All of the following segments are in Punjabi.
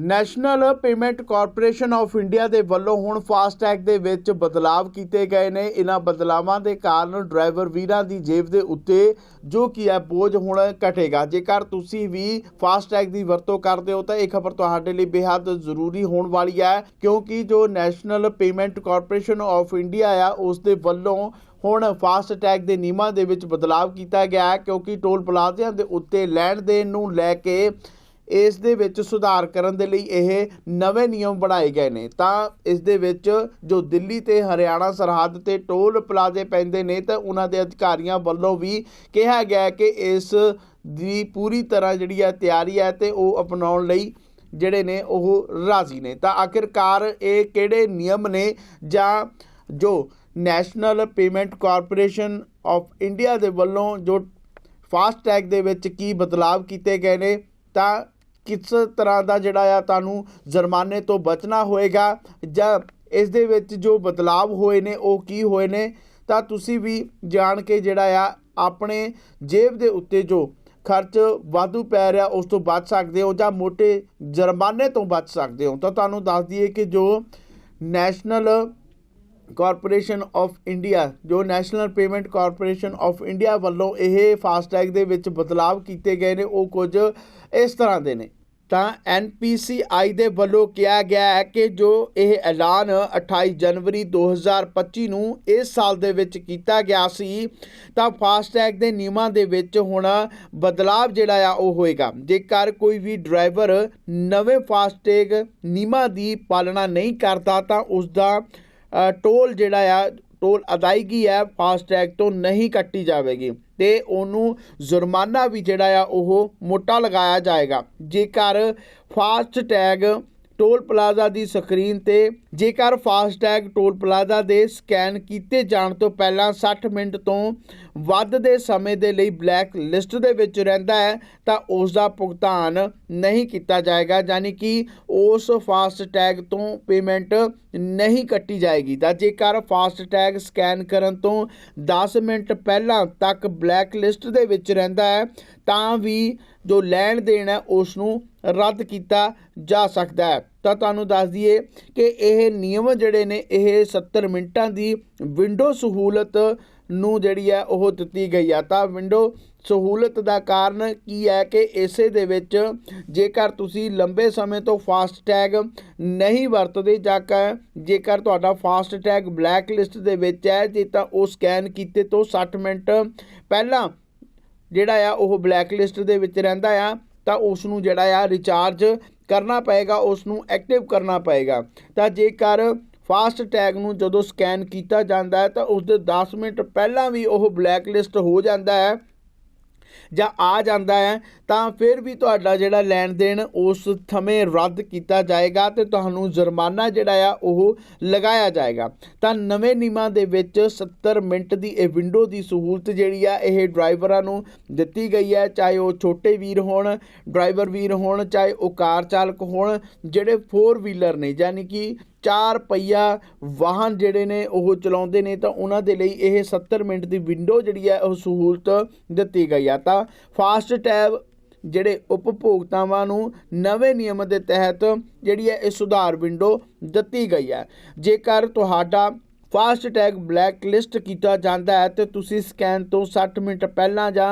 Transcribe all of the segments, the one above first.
National payment corporation of India ਦੇ ਵੱਲੋਂ ਹੁਣ ਫਾਸਟੈਗ ਦੇ ਵਿੱਚ ਬਦਲਾਵ ਕੀਤੇ ਗਏ ਨੇ। ਇਹਨਾਂ ਬਦਲਾਵਾਂ ਦੇ ਕਾਰਨ ਡਰਾਈਵਰ ਵੀਰਾਂ ਦੀ ਜੇਬ ਦੇ ਉੱਤੇ ਜੋ ਕੀ ਹੈ, ਬੋਝ ਹੁਣ ਘਟੇਗਾ। ਜੇਕਰ ਤੁਸੀਂ ਵੀ ਫਾਸਟੈਗ ਦੀ ਵਰਤੋਂ ਕਰਦੇ ਹੋ, ਤਾਂ ਇਹ ਖਬਰ ਤੁਹਾਡੇ ਲਈ ਬੇहद ਜ਼ਰੂਰੀ ਹੋਣ ਵਾਲੀ ਹੈ, ਕਿਉਂਕਿ ਜੋ national payment corporation of India ਆ, ਉਸ ਦੇ ਵੱਲੋਂ ਹੁਣ ਫਾਸਟ ਟੈਗ ਦੇ ਨਿਯਮਾਂ ਦੇ ਵਿੱਚ ਬਦਲਾਵ ਕੀਤਾ ਗਿਆ ਹੈ, ਕਿਉਂਕਿ ਟੋਲ ਪਲਾਜ਼ਿਆਂ ਦੇ ਉੱਤੇ ਲੈਣ ਦੇਣ ਨੂੰ ਲੈ ਕੇ ਇਸ ਦੇ ਵਿੱਚ ਸੁਧਾਰ ਕਰਨ ਦੇ ਲਈ ਇਹ ਨਵੇਂ ਨਿਯਮ ਬਣਾਏ ਗਏ ਨੇ। ਤਾਂ ਇਸ ਦੇ ਵਿੱਚ ਜੋ ਦਿੱਲੀ ਤੇ ਹਰਿਆਣਾ ਸਰਹੱਦ ਤੇ ਟੋਲ ਪਲਾਜ਼ੇ ਪੈਂਦੇ ਨੇ, ਤਾਂ ਉਹਨਾਂ ਦੇ ਅਧਿਕਾਰੀਆਂ ਵੱਲੋਂ ਵੀ ਕਿਹਾ ਗਿਆ ਕਿ ਇਸ ਦੀ ਪੂਰੀ ਤਰ੍ਹਾਂ ਜਿਹੜੀ ਹੈ ਤਿਆਰੀ ਹੈ ਤੇ ਉਹ ਅਪਣਾਉਣ ਲਈ ਜਿਹੜੇ ਨੇ ਉਹ ਰਾਜ਼ੀ ਨੇ। ਤਾਂ ਆਖਿਰਕਾਰ ਇਹ ਕਿਹੜੇ ਨਿਯਮ ਨੇ ਜਾਂ ਜੋ national payment corporation of India ਦੇ ਵੱਲੋਂ ਜੋ ਫਾਸਟ ਟੈਗ ਦੇ ਵਿੱਚ ਕੀ ਬਦਲਾਵ ਕੀਤੇ ਗਏ ਨੇ, ਤਾਂ ਕਿਸ ਤਰ੍ਹਾਂ ਦਾ ਜਿਹੜਾ ਆ ਤੁਹਾਨੂੰ ਜੁਰਮਾਨੇ ਤੋਂ ਬਚਣਾ ਹੋਏਗਾ ਜਾਂ ਇਸ ਦੇ ਵਿੱਚ ਜੋ ਬਦਲਾਵ ਹੋਏ ਨੇ, ਉਹ ਕੀ ਹੋਏ ਨੇ, ਤਾਂ ਤੁਸੀਂ ਵੀ ਜਾਣ ਕੇ ਜਿਹੜਾ ਆ ਆਪਣੇ ਜੇਬ ਦੇ ਉੱਤੇ ਜੋ ਖਰਚ ਵਾਧੂ ਪੈ ਰਿਹਾ, ਉਸ ਤੋਂ ਬਚ ਸਕਦੇ ਹੋ ਜਾਂ ਮੋٹے ਜੁਰਮਾਨੇ ਤੋਂ ਬਚ ਸਕਦੇ ਹੋ। ਤਾਂ ਤੁਹਾਨੂੰ ਦੱਸ ਦਈਏ ਕਿ ਜੋ ਨੈਸ਼ਨਲ ਕਾਰਪੋਰੇਸ਼ਨ ਆਫ ਇੰਡੀਆ, ਜੋ national payment corporation of India ਵੱਲੋਂ ਇਹ ਫਾਸਟੈਗ ਦੇ ਵਿੱਚ ਬਦਲਾਅ ਕੀਤੇ ਗਏ ਨੇ, ਉਹ ਕੁਝ ਇਸ ਤਰ੍ਹਾਂ ਦੇ ਨੇ। ਤਾਂ NPCI ਦੇ ਵੱਲੋਂ ਕਿਹਾ ਗਿਆ ਹੈ ਕਿ ਜੋ ਇਹ ਐਲਾਨ 28 ਜਨਵਰੀ 2025 ਨੂੰ ਇਸ ਸਾਲ ਦੇ ਵਿੱਚ ਕੀਤਾ ਗਿਆ ਸੀ, ਤਾਂ ਫਾਸਟੈਗ ਦੇ ਨਿਯਮਾਂ ਦੇ ਵਿੱਚ ਹੁਣ ਬਦਲਾਵ ਜਿਹੜਾ ਆ ਉਹ ਹੋਏਗਾ। ਜੇਕਰ ਕੋਈ ਵੀ ਡਰਾਈਵਰ ਨਵੇਂ ਫਾਸਟੈਗ ਨਿਯਮਾਂ ਦੀ ਪਾਲਣਾ ਨਹੀਂ ਕਰਦਾ ਤਾਂ ਉਸ ਦਾ ਟੋਲ ਜਿਹੜਾ ਆ ਟੋਲ ਅਦਾਇਗੀ ਹੈ ਫਾਸਟੈਗ ਤੋਂ ਨਹੀਂ ਕੱਟੀ ਜਾਵੇਗੀ। ਤੇ ਉਹਨੂੰ ਜੁਰਮਾਨਾ ਵੀ ਜਿਹੜਾ ਆ, ਉਹ ਮੋਟਾ ਲਗਾਇਆ ਜਾਏਗਾ। ਜੇਕਰ ਫਾਸਟੈਗ ਟੋਲ ਪਲਾਜ਼ਾ ਦੀ ਸਕਰੀਨ ਤੇ ਜੇਕਰ ਫਾਸਟੈਗ ਟੋਲ ਪਲਾਜ਼ਾ ਦੇ ਸਕੈਨ ਕੀਤੇ ਜਾਣ ਤੋਂ ਪਹਿਲਾਂ 60 ਮਿੰਟ ਤੋਂ ਵੱਧ ਦੇ ਸਮੇਂ ਦੇ ਲਈ ਬਲੈਕ ਲਿਸਟ ਦੇ ਵਿੱਚ ਰਹਿੰਦਾ ਹੈ, ਤਾਂ ਉਸ ਦਾ ਭੁਗਤਾਨ ਨਹੀਂ ਕੀਤਾ ਜਾਏਗਾ, ਯਾਨੀ ਕਿ ਉਸ ਫਾਸਟੈਗ ਤੋਂ ਪੇਮੈਂਟ ਨਹੀਂ ਕੱਟੀ ਜਾਏਗੀ। ਤਾਂ ਜੇਕਰ ਫਾਸਟੈਗ ਸਕੈਨ ਕਰਨ ਤੋਂ 10 ਮਿੰਟ ਪਹਿਲਾਂ ਤੱਕ ਬਲੈਕ ਲਿਸਟ ਦੇ ਵਿੱਚ ਰਹਿੰਦਾ ਹੈ, ਤਾਂ ਵੀ ਜੋ ਲੈਣ ਦੇਣ ਹੈ ਉਸ ਨੂੰ ਰੱਦ ਕੀਤਾ ਜਾ ਸਕਦਾ ਹੈ। ਤਾਂ ਤੁਹਾਨੂੰ ਦੱਸ ਦਈਏ ਕਿ ਇਹ ਨਿਯਮ ਜਿਹੜੇ ਨੇ, ਇਹ 70 ਮਿੰਟਾਂ ਦੀ ਵਿੰਡੋ ਸਹੂਲਤ ਨੂੰ ਜਿਹੜੀ ਹੈ ਉਹ ਦਿੱਤੀ ਗਈ ਆ। ਤਾਂ ਵਿੰਡੋ ਸਹੂਲਤ ਦਾ ਕਾਰਨ ਕੀ ਹੈ ਕਿ ਇਸੇ ਦੇ ਵਿੱਚ ਜੇਕਰ ਤੁਸੀਂ ਲੰਬੇ ਸਮੇਂ ਤੋਂ ਫਾਸਟੈਗ ਨਹੀਂ ਵਰਤਦੇ ਜਾਂ ਜੇਕਰ ਤੁਹਾਡਾ ਫਾਸਟੈਗ ਬਲੈਕ ਲਿਸਟ ਦੇ ਵਿੱਚ ਹੈ, ਜੇ ਤਾਂ ਉਹ ਸਕੈਨ ਕੀਤੇ ਤੋਂ 60 ਮਿੰਟ ਪਹਿਲਾਂ ਜਿਹੜਾ ਆ ਉਹ ਬਲੈਕ ਲਿਸਟ ਦੇ ਵਿੱਚ ਰਹਿੰਦਾ ਆ, ਤਾਂ ਉਸ ਨੂੰ ਜਿਹੜਾ ਆ ਰਿਚਾਰਜ ਕਰਨਾ ਪਏਗਾ ਉਸ ਨੂੰ ਐਕਟਿਵ ਕਰਨਾ ਪਏਗਾ। ਤਾਂ ਜੇਕਰ ਫਾਸਟ ਟੈਗ ਨੂੰ ਜਦੋਂ ਸਕੈਨ ਕੀਤਾ ਜਾਂਦਾ ਹੈ ਤਾਂ ਉਸ ਦੇ 10 ਮਿੰਟ ਪਹਿਲਾਂ ਵੀ ਉਹ ਬਲੈਕ ਲਿਸਟ ਹੋ ਜਾਂਦਾ ਹੈ ਜਾਂ ਆ ਜਾਂਦਾ ਹੈ, ਤਾਂ ਫਿਰ ਵੀ ਤੁਹਾਡਾ ਜਿਹੜਾ ਲੈਣ ਦੇਣ ਉਸ ਸਮੇਂ ਰੱਦ ਕੀਤਾ ਜਾਏਗਾ ਤੇ ਤੁਹਾਨੂੰ ਜੁਰਮਾਨਾ ਜਿਹੜਾ ਆ ਉਹ ਲਗਾਇਆ ਜਾਏਗਾ। ਤਾਂ ਨਵੇਂ ਨਿਯਮਾਂ ਦੇ ਵਿੱਚ 70 ਮਿੰਟ ਦੀ ਇਹ ਵਿੰਡੋ ਦੀ ਸਹੂਲਤ ਜਿਹੜੀ ਆ, ਇਹ ਡਰਾਈਵਰਾਂ ਨੂੰ ਦਿੱਤੀ ਗਈ ਹੈ, ਚਾਹੇ ਉਹ ਛੋਟੇ ਵੀਰ ਹੋਣ, ਡਰਾਈਵਰ ਵੀਰ ਹੋਣ, ਚਾਹੇ ਉਹ ਕਾਰ ਚਾਲਕ ਹੋਣ, ਜਿਹੜੇ 4 ਵੀਲਰ ਨੇ, ਯਾਨੀ ਕਿ ਚਾਰ ਪਹੀਆ ਵਾਹਨ ਜਿਹੜੇ ਨੇ ਉਹ ਚਲਾਉਂਦੇ ਨੇ ਤਾਂ ਉਹਨਾਂ ਦੇ ਲਈ ਇਹ 70 ਮਿੰਟ ਦੀ ਵਿੰਡੋ ਜਿਹੜੀ ਹੈ ਉਹ ਸਹੂਲਤ ਦਿੱਤੀ ਗਈ ਆ। ਤਾਂ ਫਾਸਟ ਟੈਬ ਜਿਹੜੇ ਉਪਭੋਗਤਾਵਾਂ ਨੂੰ ਨਵੇਂ ਨਿਯਮ ਦੇ ਤਹਿਤ ਜਿਹੜੀ ਹੈ ਇਹ ਸੁਧਾਰ ਵਿੰਡੋ ਦਿੱਤੀ ਗਈ ਹੈ। ਜੇਕਰ ਤੁਹਾਡਾ ਫਾਸਟ ਟੈਗ ਬਲੈਕ ਲਿਸਟ ਕੀਤਾ ਜਾਂਦਾ ਹੈ ਤੇ ਤੁਸੀਂ ਸਕੈਨ ਤੋਂ 60 ਮਿੰਟ ਪਹਿਲਾਂ ਜਾਂ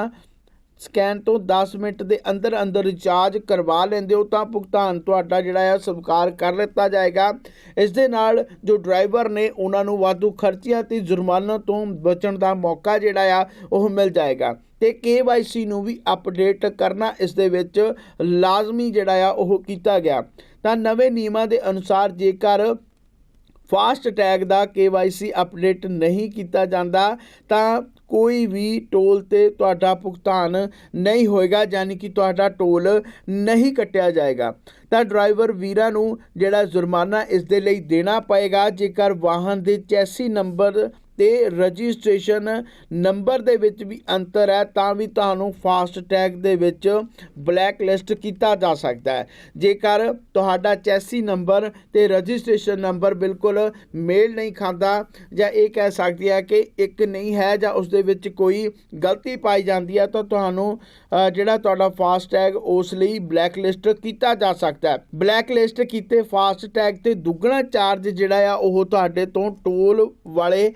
ਸਕੈਨ ਤੋਂ 10 ਮਿੰਟ ਦੇ ਅੰਦਰ ਅੰਦਰ ਰਿਚਾਰਜ ਕਰਵਾ ਲੈਂਦੇ ਹੋ ਤਾਂ ਭੁਗਤਾਨ ਤੁਹਾਡਾ ਜਿਹੜਾ ਆ ਸਵੀਕਾਰ ਕਰ ਲਿੱਤਾ ਜਾਏਗਾ। ਇਸ ਦੇ ਨਾਲ ਜੋ ਡਰਾਈਵਰ ਨੇ ਉਹਨਾਂ ਨੂੰ ਵਾਧੂ ਖਰਚਿਆਂ ਤੇ ਜੁਰਮਾਨਾ ਤੋਂ ਬਚਣ ਦਾ ਮੌਕਾ ਜਿਹੜਾ ਆ, ਉਹ ਮਿਲ ਜਾਏਗਾ। ਤੇ KYC ਨੂੰ ਵੀ ਅਪਡੇਟ ਕਰਨਾ, ਇਸ ਦੇ ਵਿੱਚ ਲਾਜ਼ਮੀ ਜਿਹੜਾ ਆ, ਉਹ ਕੀਤਾ ਗਿਆ। ਤਾਂ ਨਵੇਂ ਨਿਯਮਾਂ ਦੇ ਅਨੁਸਾਰ ਜੇਕਰ ਫਾਸਟ ਟੈਗ ਦਾ KYC ਅਪਡੇਟ ਨਹੀਂ ਕੀਤਾ ਜਾਂਦਾ, ਤਾਂ ਕੋਈ ਵੀ ਟੋਲ ਤੇ ਤੁਹਾਡਾ ਭੁਗਤਾਨ ਨਹੀਂ ਹੋਏਗਾ, ਯਾਨੀ ਕਿ ਤੁਹਾਡਾ ਟੋਲ ਨਹੀਂ ਕੱਟਿਆ ਜਾਏਗਾ। ਤਾਂ ਡਰਾਈਵਰ ਵੀਰਾਂ ਨੂੰ ਜਿਹੜਾ ਜੁਰਮਾਨਾ ਇਸ ਦੇ ਲਈ ਦੇਣਾ ਪਏਗਾ, ਜੇਕਰ ਵਾਹਨ ਦੇ ਚੈਸੀ ਨੰਬਰ ਤੇ ਰਜਿਸਟ੍ਰੇਸ਼ਨ ਨੰਬਰ ਦੇ ਵਿੱਚ ਵੀ ਅੰਤਰ ਹੈ, ਤਾਂ ਵੀ ਤੁਹਾਨੂੰ ਫਾਸਟ ਟੈਗ ਦੇ ਵਿੱਚ ਬਲੈਕ ਲਿਸਟ ਕੀਤਾ ਜਾ ਸਕਦਾ ਹੈ। ਜੇਕਰ ਤੁਹਾਡਾ ਚੈਸੀ ਨੰਬਰ ਤੇ ਰਜਿਸਟ੍ਰੇਸ਼ਨ ਨੰਬਰ ਬਿਲਕੁਲ ਮੇਲ ਨਹੀਂ ਖਾਂਦਾ ਜਾਂ ਇਹ ਕਹਿ ਸਕਦੀ ਹੈ ਕਿ ਇੱਕ ਨਹੀਂ ਹੈ ਜਾਂ ਉਸ ਦੇ ਵਿੱਚ ਕੋਈ ਗਲਤੀ ਪਾਈ ਜਾਂਦੀ ਹੈ, ਤਾਂ ਤੁਹਾਨੂੰ ਜਿਹੜਾ ਤੁਹਾਡਾ ਫਾਸਟ ਟੈਗ ਉਸ ਲਈ ਬਲੈਕ ਲਿਸਟ ਕੀਤਾ ਜਾ ਸਕਦਾ ਹੈ। ਬਲੈਕ ਲਿਸਟ ਕੀਤੇ ਫਾਸਟ ਟੈਗ ਤੇ ਦੁੱਗਣਾ ਚਾਰਜ ਜਿਹੜਾ ਆ, ਉਹ ਤੁਹਾਡੇ ਤੋਂ ਟੋਲ ਵਾਲੇ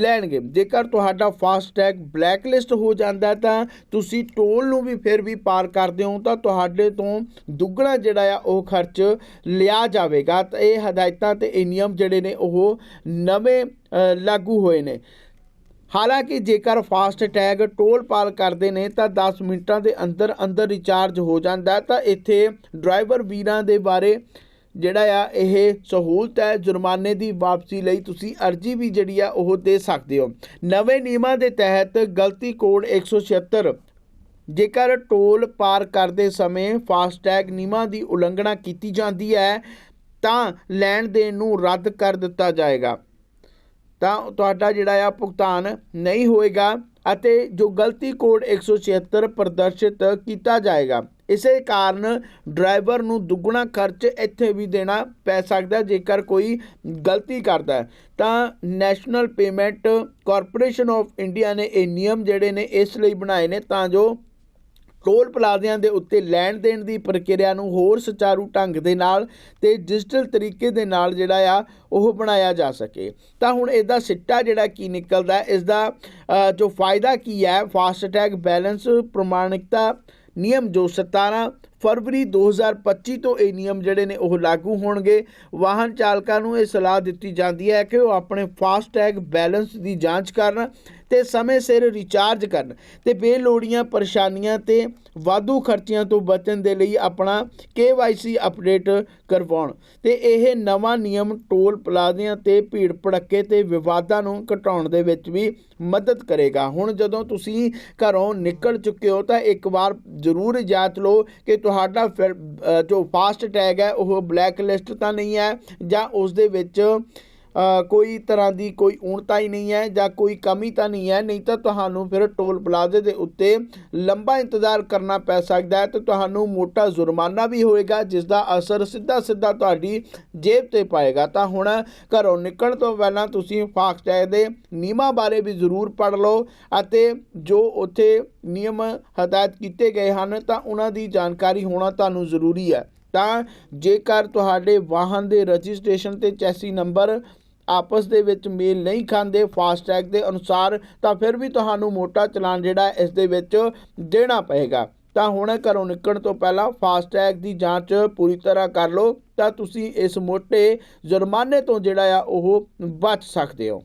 ਲੈਣਗੇ। ਜੇਕਰ ਤੁਹਾਡਾ ਫਾਸਟ ਟੈਗ ਬਲੈਕ ਲਿਸਟ ਹੋ ਜਾਂਦਾ ਤਾਂ ਤੁਸੀਂ ਟੋਲ ਨੂੰ ਵੀ ਫਿਰ ਵੀ ਪਾਰ ਕਰਦੇ ਹੋ ਤਾਂ ਤੁਹਾਡੇ ਤੋਂ ਦੁੱਗਣਾ ਜਿਹੜਾ ਆ ਉਹ ਖਰਚ ਲਿਆ ਜਾਵੇਗਾ। ਤਾਂ ਇਹ ਹਦਾਇਤਾਂ ਤੇ ਇਹ ਨਿਯਮ ਜਿਹੜੇ ਨੇ ਉਹ ਨਵੇਂ ਲਾਗੂ ਹੋਏ ਨੇ। ਹਾਲਾਂਕਿ ਜੇਕਰ ਫਾਸਟ ਟੈਗ ਟੋਲ ਪਾਰ ਕਰਦੇ ਨੇ ਤਾਂ 10 ਮਿੰਟਾਂ ਦੇ ਅੰਦਰ ਅੰਦਰ ਰਿਚਾਰਜ ਹੋ ਜਾਂਦਾ ਤਾਂ ਇੱਥੇ ਡਰਾਈਵਰ ਵੀਰਾਂ ਦੇ ਬਾਰੇ ਜਿਹੜਾ ਆ, ਇਹ ਸਹੂਲਤ ਹੈ ਜੁਰਮਾਨੇ ਦੀ ਵਾਪਸੀ ਲਈ ਤੁਸੀਂ ਅਰਜੀ ਵੀ ਜਿਹੜੀ ਆ, ਉਹ ਦੇ ਸਕਦੇ ਹੋ। ਨਵੇਂ ਨਿਯਮਾਂ ਦੇ ਤਹਿਤ ਗਲਤੀ ਕੋਡ 176 ਜੇਕਰ ਟੋਲ ਪਾਰ ਕਰਦੇ ਸਮੇਂ ਫਾਸਟੈਗ ਨਿਯਮਾਂ ਦੀ ਉਲੰਘਣਾ ਕੀਤੀ ਜਾਂਦੀ ਹੈ, ਤਾਂ ਲੈਣ ਦੇਣ ਨੂੰ ਰੱਦ ਕਰ ਦਿੱਤਾ ਜਾਏਗਾ। ਤਾਂ ਤੁਹਾਡਾ ਜਿਹੜਾ ਆ, ਭੁਗਤਾਨ ਨਹੀਂ ਹੋਏਗਾ ਅਤੇ ਜੋ ਗਲਤੀ ਕੋਡ 176 ਪ੍ਰਦਰਸ਼ਿਤ ਕੀਤਾ ਜਾਏਗਾ। ਇਸੇ ਕਾਰਨ ਡਰਾਈਵਰ ਨੂੰ ਦੁੱਗਣਾ ਖਰਚ ਇੱਥੇ ਵੀ ਦੇਣਾ ਪੈ ਸਕਦਾ ਜੇਕਰ ਕੋਈ ਗਲਤੀ ਕਰਦਾ ਤਾਂ national payment corporation of India ਨੇ ਇਹ ਨਿਯਮ ਜਿਹੜੇ ਨੇ ਇਸ ਲਈ ਬਣਾਏ ਨੇ ਤਾਂ ਜੋ ਟੋਲ ਪਲਾਜ਼ਿਆਂ ਦੇ ਉੱਤੇ ਲੈਣ ਦੇਣ ਦੀ ਪ੍ਰਕਿਰਿਆ ਨੂੰ ਹੋਰ ਸੁਚਾਰੂ ਢੰਗ ਦੇ ਨਾਲ ਤੇ ਡਿਜੀਟਲ ਤਰੀਕੇ ਦੇ ਨਾਲ ਜਿਹੜਾ ਆ ਉਹ ਬਣਾਇਆ ਜਾ ਸਕੇ। ਤਾਂ ਹੁਣ ਇਹਦਾ ਸਿੱਟਾ ਜਿਹੜਾ ਕੀ ਨਿਕਲਦਾ ਹੈ, ਇਸ ਦਾ ਜੋ ਫਾਇਦਾ ਕੀ ਹੈ ਫਾਸਟੈਗ ਬੈਲੈਂਸ ਪ੍ਰਮਾਣਿਕਤਾ ਨਿਯਮ ਜੋ 17 ਫਰਵਰੀ 2025 ਤੋਂ ਇਹ ਨਿਯਮ ਜਿਹੜੇ ਨੇ ਉਹ ਲਾਗੂ ਹੋਣਗੇ। ਵਾਹਨ ਚਾਲਕਾਂ ਨੂੰ ਇਹ ਸਲਾਹ ਦਿੱਤੀ ਜਾਂਦੀ ਹੈ ਕਿ ਉਹ ਆਪਣੇ ਫਾਸਟੈਗ ਬੈਲੈਂਸ ਦੀ ਜਾਂਚ ਕਰਨ ਤੇ ਸਮੇਂ ਸਿਰ ਰਿਚਾਰਜ ਕਰਨ ਤੇ ਬੇਲੋੜੀਆਂ ਪਰੇਸ਼ਾਨੀਆਂ ਤੇ ਵਾਧੂ ਖਰਚਿਆਂ ਤੋਂ ਬਚਣ ਦੇ ਲਈ ਆਪਣਾ KYC ਅਪਡੇਟ ਕਰਵਾਉਣ ਤੇ ਇਹ ਨਵਾਂ ਨਿਯਮ ਟੋਲ ਪਲਾਜ਼ਿਆਂ ਤੇ ਭੀੜ ਭੜੱਕੇ ਤੇ ਵਿਵਾਦਾਂ ਨੂੰ ਘਟਾਉਣ ਦੇ ਵਿੱਚ ਵੀ ਮਦਦ ਕਰੇਗਾ। ਹੁਣ ਜਦੋਂ ਤੁਸੀਂ ਘਰੋਂ ਨਿਕਲ ਚੁੱਕੇ ਹੋ ਤਾਂ ਇੱਕ ਵਾਰ ਜ਼ਰੂਰ ਜਾਂਚ ਲਓ ਕਿ ਤੁਹਾਡਾ ਫਿਰ, ਜੋ ਫਾਸਟ ਟੈਗ ਹੈ ਉਹ ਬਲੈਕ ਲਿਸਟ ਤਾਂ ਨਹੀਂ ਹੈ ਜਾਂ ਉਸ ਦੇ ਵਿੱਚ ਕੋਈ ਤਰ੍ਹਾਂ ਦੀ ਕੋਈ ਊਣਤਾ ਹੀ ਨਹੀਂ ਹੈ ਜਾਂ ਕੋਈ ਕਮੀ ਤਾਂ ਨਹੀਂ ਹੈ, ਨਹੀਂ ਤਾਂ ਤੁਹਾਨੂੰ ਫਿਰ ਟੋਲ ਪਲਾਜ਼ੇ ਦੇ ਉੱਤੇ ਲੰਬਾ ਇੰਤਜ਼ਾਰ ਕਰਨਾ ਪੈ ਸਕਦਾ ਹੈ ਤੇ ਤੁਹਾਨੂੰ ਮੋਟਾ ਜੁਰਮਾਨਾ ਵੀ ਹੋਏਗਾ ਜਿਸ ਦਾ ਅਸਰ ਸਿੱਧਾ ਸਿੱਧਾ ਤੁਹਾਡੀ ਜੇਬ ਤੇ ਪਾਏਗਾ। ਤਾਂ ਹੁਣ ਘਰੋਂ ਨਿਕਲਣ ਤੋਂ ਪਹਿਲਾਂ ਤੁਸੀਂ ਫਾਸਟੈਗ ਦੇ ਨਿਯਮਾਂ ਬਾਰੇ ਵੀ ਜ਼ਰੂਰ ਪੜ੍ਹ ਲਓ ਅਤੇ ਜੋ ਉੱਥੇ ਨਿਯਮ ਹਦਾਇਤ ਕੀਤੇ ਗਏ ਹਨ ਤਾਂ ਉਹਨਾਂ ਦੀ ਜਾਣਕਾਰੀ ਹੋਣਾ ਤੁਹਾਨੂੰ ਜ਼ਰੂਰੀ ਹੈ। ਤਾਂ ਜੇਕਰ ਤੁਹਾਡੇ ਵਾਹਨ ਦੇ ਰਜਿਸਟ੍ਰੇਸ਼ਨ ਤੇ ਚੈਸੀ ਨੰਬਰ ਆਪਸ ਦੇ ਵਿੱਚ ਮੇਲ ਨਹੀਂ ਖਾਂਦੇ ਫਾਸਟੈਗ ਦੇ ਅਨੁਸਾਰ ਤਾਂ ਫਿਰ ਵੀ ਤੁਹਾਨੂੰ ਮੋਟਾ ਚਲਾਨ ਜਿਹੜਾ ਇਸ ਦੇ ਵਿੱਚ ਦੇਣਾ ਪਏਗਾ। ਤਾਂ ਹੁਣ ਘਰੋਂ ਨਿਕਲਣ ਤੋਂ ਪਹਿਲਾਂ ਫਾਸਟੈਗ ਦੀ ਜਾਂਚ ਪੂਰੀ ਤਰ੍ਹਾਂ ਕਰ ਲਓ ਤਾਂ ਤੁਸੀਂ ਇਸ ਮੋਟੇ ਜੁਰਮਾਨੇ ਤੋਂ ਜਿਹੜਾ ਆ ਉਹ ਬਚ ਸਕਦੇ ਹੋ।